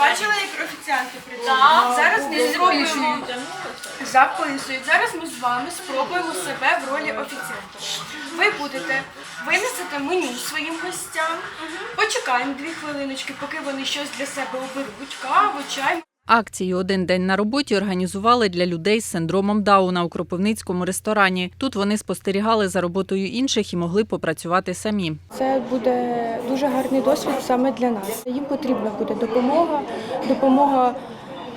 Бачили, як офіціанти прийшли? Зараз ми зробимо записують. Зараз ми з вами спробуємо себе в ролі офіціанта. Ви будете винесете меню своїм гостям. Почекаємо дві хвилиночки, поки вони щось для себе оберуть. Каву, чай. Акцію Один день на роботі організували для людей з синдромом Дауна у Кропивницькому ресторані. Тут вони спостерігали за роботою інших і могли попрацювати самі. Це буде дуже гарний досвід саме для нас. Їм потрібна буде допомога, допомога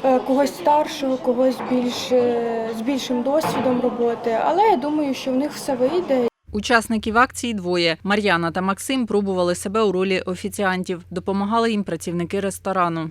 е, когось старшого, когось більш е, з більшим досвідом роботи. Але я думаю, що в них все вийде. Учасників акції двоє. Мар'яна та Максим пробували себе у ролі офіціантів. Допомагали їм працівники ресторану.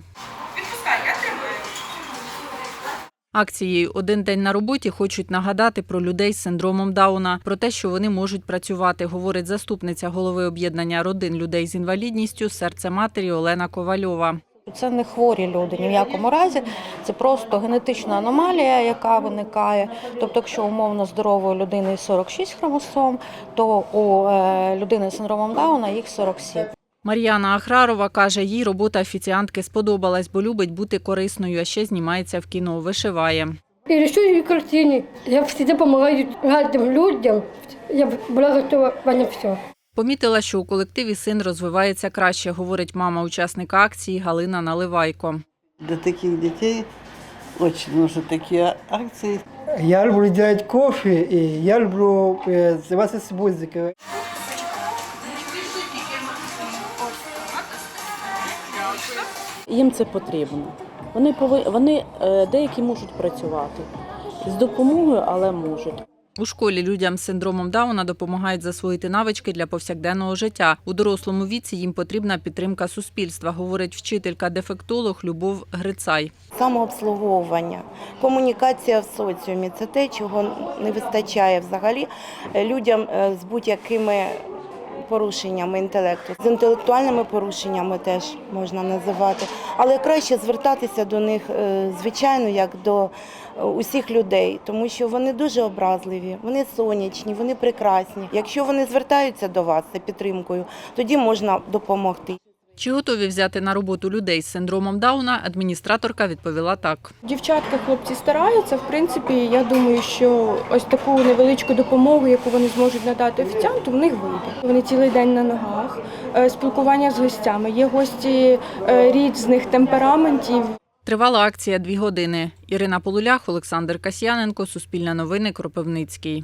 Акцією Один день на роботі хочуть нагадати про людей з синдромом Дауна, про те, що вони можуть працювати, говорить заступниця голови об'єднання родин людей з інвалідністю серце матері Олена Ковальова. Це не хворі люди ні в якому разі, це просто генетична аномалія, яка виникає. Тобто, якщо умовно здорової людини 46 хромосом, то у е, людини з синдромом Дауна їх 47. Мар'яна Ахрарова каже, їй робота офіціантки сподобалась, бо любить бути корисною, а ще знімається в кіно, вишиває. И рисую картины. Я всегда помогаю разным людям. Я была готова на все. Помітила, що у колективі син розвивається краще, говорить мама учасника акції Галина Наливайко. Для таких детей очень нужны такие акции. Я люблю делать кофе, и я люблю э, заниматься Їм це потрібно. Вони пови... вони е, деякі можуть працювати з допомогою, але можуть. У школі людям з синдромом Дауна допомагають засвоїти навички для повсякденного життя. У дорослому віці їм потрібна підтримка суспільства, говорить вчителька-дефектолог Любов Грицай. Самообслуговування, комунікація в соціумі це те, чого не вистачає взагалі людям е, з будь-якими порушеннями інтелекту. З інтелектуальними порушеннями теж можна називати, але краще звертатися до них, е, звичайно, як до е, усіх людей, тому що вони дуже образливі, вони сонячні, вони прекрасні. Якщо вони звертаються до вас за підтримкою, тоді можна допомогти. Чи готові взяти на роботу людей з синдромом Дауна? Адміністраторка відповіла так. Дівчатка, хлопці стараються. В принципі, я думаю, що ось таку невеличку допомогу, яку вони зможуть надати офіціанту, в них вийде. Вони цілий день на ногах, е, спілкування з гостями. Є гості е, різних темпераментів. Тривала акція дві години. Ірина Полулях, Олександр Касьяненко, Суспільне новини, Кропивницький.